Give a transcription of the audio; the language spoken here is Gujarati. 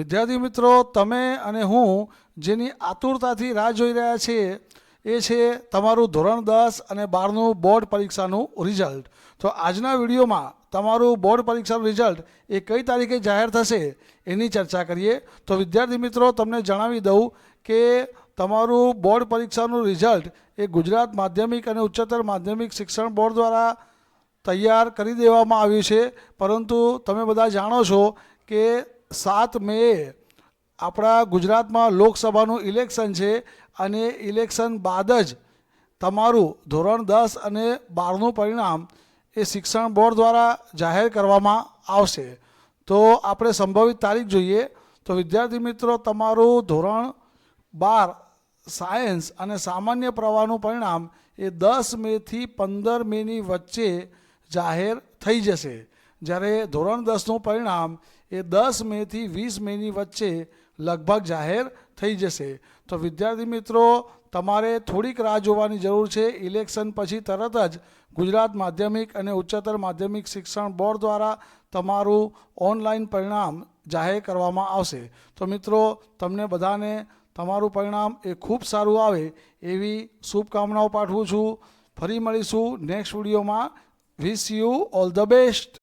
વિદ્યાર્થી મિત્રો, તમે અને હું જેની આતુરતાથી રાહ જોઈ રહ્યા છીએ, એ છે તમારું ધોરણ દસ અને બારનું બોર્ડ પરીક્ષાનું રિઝલ્ટ તો આજના વિડીયોમાં તમારું બોર્ડ પરીક્ષાનું રિઝલ્ટ એ કઈ તારીખે જાહેર થશે એની ચર્ચા કરીએ. તો વિદ્યાર્થી મિત્રો, તમને જણાવી દઉં કે તમારું બોર્ડ પરીક્ષાનું રિઝલ્ટ એ ગુજરાત માધ્યમિક અને ઉચ્ચતર માધ્યમિક શિક્ષણ બોર્ડ દ્વારા તૈયાર કરી દેવામાં આવ્યું છે. પરંતુ તમે બધા જાણો છો કે સાત મે આપણા ગુજરાતમાં લોકસભાનું ઇલેક્શન છે અને ઇલેક્શન બાદ જ તમારું ધોરણ દસ અને બારનું પરિણામ એ શિક્ષણ બોર્ડ દ્વારા જાહેર કરવામાં આવશે. તો આપણે સંભવિત તારીખ જોઈએ તો વિદ્યાર્થી મિત્રો તમારું ધોરણ બાર સાયન્સ અને સામાન્ય પ્રવાહનું પરિણામ એ દસ મેથી પંદર મેની વચ્ચે જાહેર થઈ જશે. જ્યારે ધોરણ દસનું પરિણામ એ દસ મેથી વીસ મેની વચ્ચે લગભગ જાહેર થઈ જશે. તો વિદ્યાર્થી મિત્રો, તમારે થોડીક રાહ જોવાની જરૂર છે. ઇલેક્શન પછી તરત જ ગુજરાત માધ્યમિક અને ઉચ્ચતર માધ્યમિક શિક્ષણ બોર્ડ દ્વારા તમારું ઓનલાઈન પરિણામ જાહેર કરવામાં આવશે. તો મિત્રો, તમને બધાને તમારું પરિણામ એ ખૂબ સારું આવે એવી શુભકામનાઓ પાઠવું છું. ફરી મળીશું નેક્સ્ટ વિડીયોમાં. Wish you all the best